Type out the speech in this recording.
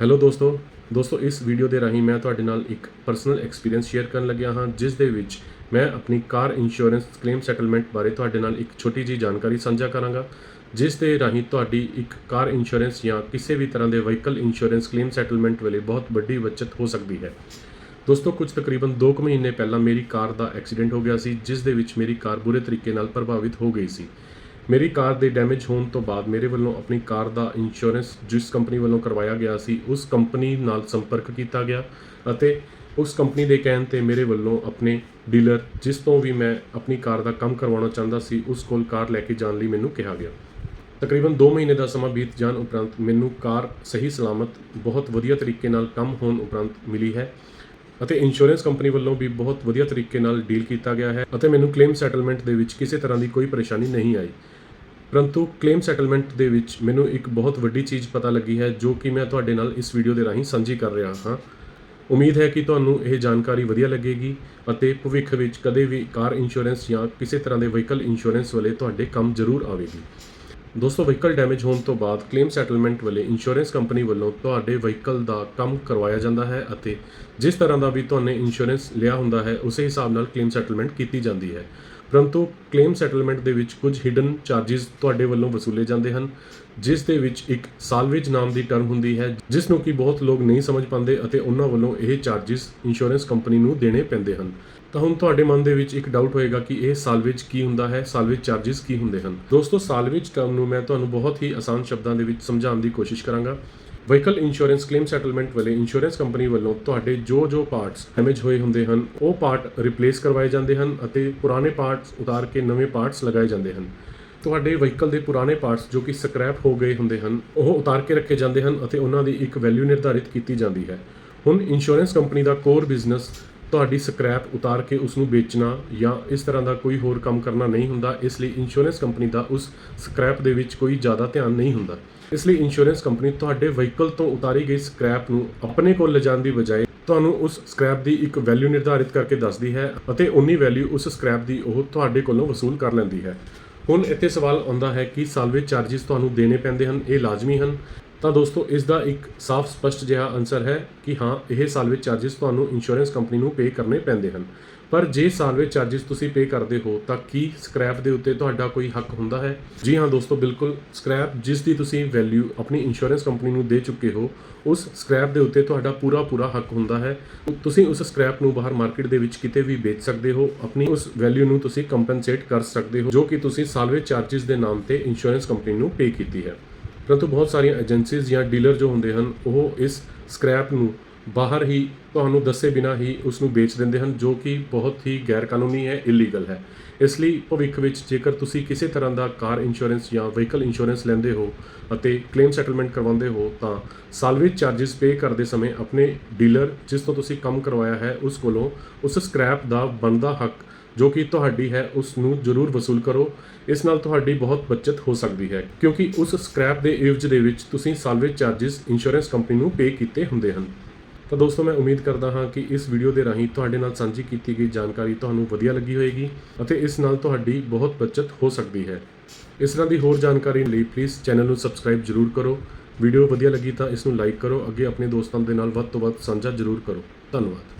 Hello ਦੋਸਤੋ ਦੋਸਤੋ, ਇਸ ਵੀਡੀਓ ਦੇ ਰਾਹੀਂ ਮੈਂ ਤੁਹਾਡੇ ਨਾਲ ਇੱਕ ਪਰਸਨਲ ਐਕਸਪੀਰੀਅੰਸ ਸ਼ੇਅਰ ਕਰਨ ਲੱਗਿਆ ਹਾਂ, ਜਿਸ ਦੇ ਵਿੱਚ ਮੈਂ ਆਪਣੀ ਕਾਰ ਇੰਸ਼ੋਰੈਂਸ ਕਲੇਮ ਸੈਟਲਮੈਂਟ ਬਾਰੇ ਤੁਹਾਡੇ ਨਾਲ ਇੱਕ ਛੋਟੀ ਜੀ ਜਾਣਕਾਰੀ ਸਾਂਝਾ ਕਰਾਂਗਾ, ਜਿਸ ਦੇ ਰਾਹੀਂ ਤੁਹਾਡੀ ਇੱਕ ਕਾਰ ਇੰਸ਼ੋਰੈਂਸ ਜਾਂ ਕਿਸੇ ਵੀ ਤਰ੍ਹਾਂ ਦੇ ਵਹੀਕਲ ਇੰਸ਼ੋਰੈਂਸ ਕਲੇਮ ਸੈਟਲਮੈਂਟ ਵੇਲੇ ਬਹੁਤ ਵੱਡੀ ਬਚਤ ਹੋ ਸਕਦੀ ਹੈ। ਦੋਸਤੋ, ਕੁਝ ਤਕਰੀਬਨ 2 ਕੁ ਮਹੀਨੇ ਪਹਿਲਾਂ ਮੇਰੀ ਕਾਰ ਦਾ ਐਕਸੀਡੈਂਟ ਹੋ ਗਿਆ ਸੀ, ਜਿਸ ਦੇ ਵਿੱਚ ਮੇਰੀ ਕਾਰ ਬੁਰੇ ਤਰੀਕੇ ਨਾਲ ਪ੍ਰਭਾਵਿਤ ਹੋ ਗਈ ਸੀ। ਮੇਰੀ ਕਾਰ ਦੇ ਡੈਮੇਜ ਹੋਣ ਤੋਂ ਬਾਅਦ ਮੇਰੇ ਵੱਲੋਂ ਆਪਣੀ ਕਾਰ ਦਾ ਇੰਸ਼ੋਰੈਂਸ ਜਿਸ ਕੰਪਨੀ ਵੱਲੋਂ ਕਰਵਾਇਆ ਗਿਆ ਸੀ, ਉਸ ਕੰਪਨੀ ਨਾਲ ਸੰਪਰਕ ਕੀਤਾ ਗਿਆ ਅਤੇ ਉਸ ਕੰਪਨੀ ਦੇ ਕਹਿਣ ਤੇ ਮੇਰੇ ਵੱਲੋਂ ਆਪਣੇ ਡੀਲਰ ਜਿਸ ਤੋਂ ਵੀ ਮੈਂ ਆਪਣੀ ਕਾਰ ਦਾ ਕੰਮ ਕਰਵਾਉਣਾ ਚਾਹੁੰਦਾ ਸੀ, ਉਸ ਕੋਲ ਕਾਰ ਲੈ ਕੇ ਜਾਣ ਲਈ ਮੈਨੂੰ ਕਿਹਾ ਗਿਆ। ਤਕਰੀਬਨ 2 ਮਹੀਨੇ ਦਾ ਸਮਾਂ ਬੀਤ ਜਾਣ ਉਪਰੰਤ ਮੈਨੂੰ ਕਾਰ ਸਹੀ ਸਲਾਮਤ, ਬਹੁਤ ਵਧੀਆ ਤਰੀਕੇ ਨਾਲ ਕੰਮ ਹੋਣ ਉਪਰੰਤ ਮਿਲੀ ਹੈ ਅਤੇ ਇੰਸ਼ੋਰੈਂਸ ਕੰਪਨੀ ਵੱਲੋਂ ਵੀ ਬਹੁਤ ਵਧੀਆ ਤਰੀਕੇ ਨਾਲ ਡੀਲ ਕੀਤਾ ਗਿਆ ਹੈ ਅਤੇ ਮੈਨੂੰ ਕਲੇਮ ਸੈਟਲਮੈਂਟ ਦੇ ਵਿੱਚ ਕਿਸੇ ਤਰ੍ਹਾਂ ਦੀ ਕੋਈ ਪਰੇਸ਼ਾਨੀ ਨਹੀਂ ਆਈ। ਪਰੰਤੂ ਕਲੇਮ ਸੈਟਲਮੈਂਟ ਦੇ ਵਿੱਚ ਮੈਨੂੰ ਇੱਕ ਬਹੁਤ ਵੱਡੀ ਚੀਜ਼ ਪਤਾ ਲੱਗੀ ਹੈ, ਜੋ ਕਿ ਮੈਂ ਤੁਹਾਡੇ ਨਾਲ ਇਸ ਵੀਡੀਓ ਦੇ ਰਾਹੀਂ ਸਾਂਝੀ ਕਰ ਰਿਹਾ ਹਾਂ। ਉਮੀਦ ਹੈ ਕਿ ਤੁਹਾਨੂੰ ਇਹ ਜਾਣਕਾਰੀ ਵਧੀਆ ਲੱਗੇਗੀ ਅਤੇ ਭਵਿੱਖ ਵਿੱਚ ਕਦੇ ਵੀ ਕਾਰ ਇੰਸ਼ੋਰੈਂਸ ਜਾਂ ਕਿਸੇ ਤਰ੍ਹਾਂ ਦੇ ਵਹੀਕਲ ਇੰਸ਼ੋਰੈਂਸ ਵਾਲੇ ਤੁਹਾਡੇ ਕੰਮ ਜ਼ਰੂਰ ਆਵੇਗੀ। ਦੋਸਤੋ ਵਹੀਕਲ ਡੈਮੇਜ ਹੋਣ ਤੋਂ ਬਾਅਦ ਕਲੇਮ ਸੈਟਲਮੈਂਟ ਵੇਲੇ ਇੰਸ਼ੋਰੈਂਸ ਕੰਪਨੀ ਵੱਲੋਂ ਤੁਹਾਡੇ ਵਹੀਕਲ ਦਾ ਕੰਮ ਕਰਵਾਇਆ ਜਾਂਦਾ ਹੈ ਅਤੇ ਜਿਸ ਤਰ੍ਹਾਂ ਦਾ ਵੀ ਤੁਹਾਨੇ ਇੰਸ਼ੋਰੈਂਸ ਲਿਆ ਹੁੰਦਾ ਹੈ, ਉਸੇ ਹਿਸਾਬ ਨਾਲ ਕਲੇਮ ਸੈਟਲਮੈਂਟ ਕੀਤੀ ਜਾਂਦੀ ਹੈ। ਪਰੰਤੂ ਕਲੇਮ ਸੈਟਲਮੈਂਟ ਦੇ ਵਿੱਚ ਕੁਝ ਹਿਡਨ ਚਾਰजेस ਤੁਹਾਡੇ ਵੱਲੋਂ ਵਸੂਲੇ ਜਾਂਦੇ ਹਨ, ਜਿਸ ਦੇ ਵਿੱਚ ਇੱਕ ਸਾਲਵੇਜ ਨਾਮ ਦੀ ਟਰਮ ਹੁੰਦੀ ਹੈ, ਜਿਸ ਨੂੰ ਕਿ ਬਹੁਤ ਲੋਕ ਨਹੀਂ ਸਮਝ ਪਾਉਂਦੇ ਅਤੇ ਉਹਨਾਂ ਵੱਲੋਂ ਇਹ ਚਾਰजेस ਇੰਸ਼ੋਰੈਂਸ ਕੰਪਨੀ ਨੂੰ ਦੇਣੇ ਪੈਂਦੇ ਹਨ। ਤਾਂ ਹੁਣ ਤੁਹਾਡੇ ਮਨ ਦੇ ਵਿੱਚ ਇੱਕ ਡਾਊਟ ਹੋਏਗਾ ਕਿ ਇਹ ਸਾਲਵੇਜ ਕੀ ਹੁੰਦਾ ਹੈ ਸਾਲਵੇਜ ਚਾਰजेस ਕੀ ਹੁੰਦੇ ਹਨ। ਦੋਸਤੋ ਸਾਲਵੇਜ ਟਰਮ ਨੂੰ ਮੈਂ ਤੁਹਾਨੂੰ ਬਹੁਤ ਹੀ ਆਸਾਨ ਸ਼ਬਦਾਂ ਦੇ ਵਿੱਚ ਸਮਝਾਉਣ ਦੀ ਕੋਸ਼ਿਸ਼ ਕਰਾਂਗਾ। ਵਹੀਕਲ ਇੰਸ਼ੋਰੈਂਸ ਕਲੇਮ ਸੈਟਲਮੈਂਟ ਵੇਲੇ ਇੰਸ਼ੋਰੈਂਸ ਕੰਪਨੀ ਵੱਲੋਂ ਤੁਹਾਡੇ ਜੋ ਜੋ ਪਾਰਟਸ ਡੈਮੇਜ ਹੋਏ ਹੁੰਦੇ ਹਨ, ਉਹ ਪਾਰਟ ਰਿਪਲੇਸ ਕਰਵਾਏ ਜਾਂਦੇ ਹਨ ਅਤੇ ਪੁਰਾਣੇ ਪਾਰਟਸ ਉਤਾਰ ਕੇ ਨਵੇਂ ਪਾਰਟਸ ਲਗਾਏ ਜਾਂਦੇ ਹਨ। ਤੁਹਾਡੇ ਵਹੀਕਲ ਦੇ ਪੁਰਾਣੇ ਪਾਰਟਸ ਜੋ ਕਿ ਸਕ੍ਰੈਪ ਹੋ ਗਏ ਹੁੰਦੇ ਹਨ, ਉਹ ਉਤਾਰ ਕੇ ਰੱਖੇ ਜਾਂਦੇ ਹਨ ਅਤੇ ਉਹਨਾਂ ਦੀ ਇੱਕ ਵੈਲਿਊ ਨਿਰਧਾਰਿਤ ਕੀਤੀ ਜਾਂਦੀ ਹੈ। ਹੁਣ ਇੰਸ਼ੋਰੈਂਸ ਕੰਪਨੀ ਦਾ ਕੋਰ ਬਿਜ਼ਨਸ ਤੁਹਾਡੀ ਸਕ੍ਰੈਪ ਉਤਾਰ ਕੇ ਉਸ ਨੂੰ ਵੇਚਣਾ ਜਾਂ ਇਸ ਤਰ੍ਹਾਂ ਦਾ ਕੋਈ ਹੋਰ ਕੰਮ ਕਰਨਾ ਨਹੀਂ ਹੁੰਦਾ, ਇਸ ਲਈ ਇੰਸ਼ੋਰੈਂਸ ਕੰਪਨੀ ਦਾ ਉਸ ਸਕ੍ਰੈਪ ਦੇ ਵਿੱਚ ਕੋਈ ਜ਼ਿਆਦਾ ਧਿਆਨ ਨਹੀਂ ਹੁੰਦਾ। ਇਸ ਲਈ ਇੰਸ਼ੋਰੈਂਸ ਕੰਪਨੀ ਤੁਹਾਡੇ ਵਹੀਕਲ ਤੋਂ ਉਤਾਰੀ ਗਈ ਸਕ੍ਰੈਪ ਨੂੰ ਆਪਣੇ ਕੋਲ ਲਿਜਾਣ ਦੀ ਬਜਾਏ ਤੁਹਾਨੂੰ ਉਸ ਸਕ੍ਰੈਪ ਦੀ ਇੱਕ ਵੈਲਿਊ ਨਿਰਧਾਰਿਤ ਕਰਕੇ ਦੱਸਦੀ ਹੈ ਅਤੇ ਉਨੀ ਵੈਲਿਊ ਉਸ ਸਕ੍ਰੈਪ ਦੀ ਉਹ ਤੁਹਾਡੇ ਕੋਲੋਂ ਵਸੂਲ ਕਰ ਲੈਂਦੀ ਹੈ। ਹੁਣ ਇੱਥੇ ਸਵਾਲ ਆਉਂਦਾ ਹੈ ਕਿ ਸਾਲਵੇਜ ਚਾਰजेस ਤੁਹਾਨੂੰ ਦੇਣੇ ਪੈਂਦੇ ਹਨ, ਇਹ ਲਾਜ਼ਮੀ ਹਨ? ਤਾਂ ਦੋਸਤੋ ਇਸ ਦਾ ਇੱਕ ਸਾਫ਼ ਸਪਸ਼ਟ ਜਿਹਾ ਆਨਸਰ ਹੈ ਕਿ ਹਾਂ, ਇਹ ਸਾਲ ਵਿੱਚ ਚਾਰजेस ਤੁਹਾਨੂੰ ਇੰਸ਼ੋਰੈਂਸ ਕੰਪਨੀ ਨੂੰ ਪੇ ਕਰਨੇ ਪੈਂਦੇ ਹਨ। ਪਰ ਜੇ ਸਾਲ ਵਿੱਚ ਚਾਰजेस ਤੁਸੀਂ ਪੇ ਕਰਦੇ ਹੋ, ਤਾਂ ਕੀ ਸਕ੍ਰੈਪ ਦੇ ਉੱਤੇ ਤੁਹਾਡਾ ਕੋਈ ਹੱਕ ਹੁੰਦਾ ਹੈ? ਜੀ ਹਾਂ ਦੋਸਤੋ, ਬਿਲਕੁਲ ਸਕ੍ਰੈਪ ਜਿਸ ਦੀ ਤੁਸੀਂ ਵੈਲਿਊ ਆਪਣੀ ਇੰਸ਼ੋਰੈਂਸ ਕੰਪਨੀ ਨੂੰ ਦੇ ਚੁੱਕੇ ਹੋ, ਉਸ ਸਕ੍ਰੈਪ ਦੇ ਉੱਤੇ ਤੁਹਾਡਾ ਪੂਰਾ ਪੂਰਾ ਹੱਕ ਹੁੰਦਾ ਹੈ। ਤੁਸੀਂ ਉਸ ਸਕ੍ਰੈਪ ਨੂੰ ਬਾਹਰ ਮਾਰਕੀਟ ਦੇ ਵਿੱਚ ਕਿਤੇ ਵੀ ਵੇਚ ਸਕਦੇ ਹੋ, ਆਪਣੀ ਉਸ ਵੈਲਿਊ ਨੂੰ ਤੁਸੀਂ ਕੰਪਨਸੇਟ ਕਰ ਸਕਦੇ ਹੋ, ਜੋ ਕਿ ਤੁਸੀਂ ਸਾਲ ਵਿੱਚ ਚਾਰजेस ਦੇ ਨਾਮ ਤੇ ਇੰਸ਼ੋਰੈਂਸ ਕੰਪਨੀ ਨੂੰ ਪੇ ਕੀਤੀ ਹੈ। ਪਰੰਤੂ ਬਹੁਤ ਸਾਰੀਆਂ ਏਜੰਸੀਜ਼ ਜਾਂ ਡੀਲਰ ਜੋ ਹੁੰਦੇ ਹਨ, ਉਹ ਇਸ ਸਕ੍ਰੈਪ ਨੂੰ ਬਾਹਰ ਹੀ ਤੁਹਾਨੂੰ ਦੱਸੇ ਬਿਨਾ ਹੀ ਉਸ ਨੂੰ ਵੇਚ ਦਿੰਦੇ ਹਨ, ਜੋ ਕਿ ਬਹੁਤ ਹੀ ਗੈਰ ਕਾਨੂੰਨੀ ਹੈ ਇਲੀਗਲ ਹੈ। ਇਸ ਲਈ ਭਵਿੱਖ ਵਿੱਚ ਜੇਕਰ ਤੁਸੀਂ ਕਿਸੇ ਤਰ੍ਹਾਂ ਦਾ ਕਾਰ ਇੰਸ਼ੋਰੈਂਸ ਜਾਂ ਵਹੀਕਲ ਇੰਸ਼ੋਰੈਂਸ ਲੈਂਦੇ ਹੋ ਅਤੇ ਕਲੇਮ ਸੈਟਲਮੈਂਟ ਕਰਵਾਉਂਦੇ ਹੋ, ਤਾਂ ਸਾਲਵੇਜ ਚਾਰजेस ਪੇ ਕਰਦੇ ਸਮੇਂ ਆਪਣੇ ਡੀਲਰ ਜਿਸ ਤੋਂ ਤੁਸੀਂ ਕੰਮ ਕਰਵਾਇਆ ਹੈ, ਉਸ ਕੋਲੋਂ ਉਸ ਸਕ੍ਰੈਪ ਦਾ ਬਣਦਾ ਹੱਕ ਜੋ ਕਿ ਤੁਹਾਡੀ ਹੈ, ਉਸ ਨੂੰ ਜ਼ਰੂਰ ਵਸੂਲ ਕਰੋ। ਇਸ ਨਾਲ ਤੁਹਾਡੀ ਬਹੁਤ ਬਚਤ ਹੋ ਸਕਦੀ ਹੈ, ਕਿਉਂਕਿ ਉਸ ਸਕ੍ਰੈਪ ਦੇ ਇਵਜ ਦੇ ਵਿੱਚ ਤੁਸੀਂ ਸਾਲਵੇਜ ਚਾਰजेस ਇੰਸ਼ੋਰੈਂਸ ਕੰਪਨੀ ਨੂੰ ਪੇ ਕੀਤੇ ਹੁੰਦੇ ਹਨ। ਤਾਂ ਦੋਸਤੋ, ਮੈਂ ਉਮੀਦ ਕਰਦਾ ਹਾਂ ਕਿ ਇਸ ਵੀਡੀਓ ਦੇ ਰਾਹੀਂ ਤੁਹਾਡੇ ਨਾਲ ਸਾਂਝੀ ਕੀਤੀ ਗਈ ਜਾਣਕਾਰੀ ਤੁਹਾਨੂੰ ਵਧੀਆ ਲੱਗੀ ਹੋਵੇਗੀ ਅਤੇ ਇਸ ਨਾਲ ਤੁਹਾਡੀ ਬਹੁਤ ਬਚਤ ਹੋ ਸਕਦੀ ਹੈ। ਇਸ ਤਰ੍ਹਾਂ ਦੀ ਹੋਰ ਜਾਣਕਾਰੀ ਲਈ ਪਲੀਜ਼ ਚੈਨਲ ਨੂੰ ਸਬਸਕ੍ਰਾਈਬ ਜ਼ਰੂਰ ਕਰੋ। ਵੀਡੀਓ ਵਧੀਆ ਲੱਗੀ ਤਾਂ ਇਸ ਨੂੰ ਲਾਈਕ ਕਰੋ। ਅੱਗੇ ਆਪਣੇ ਦੋਸਤਾਂ ਦੇ ਨਾਲ ਵੱਧ ਤੋਂ ਵੱਧ ਸਾਂਝਾ ਜ਼ਰੂਰ ਕਰੋ। ਧੰਨਵਾਦ।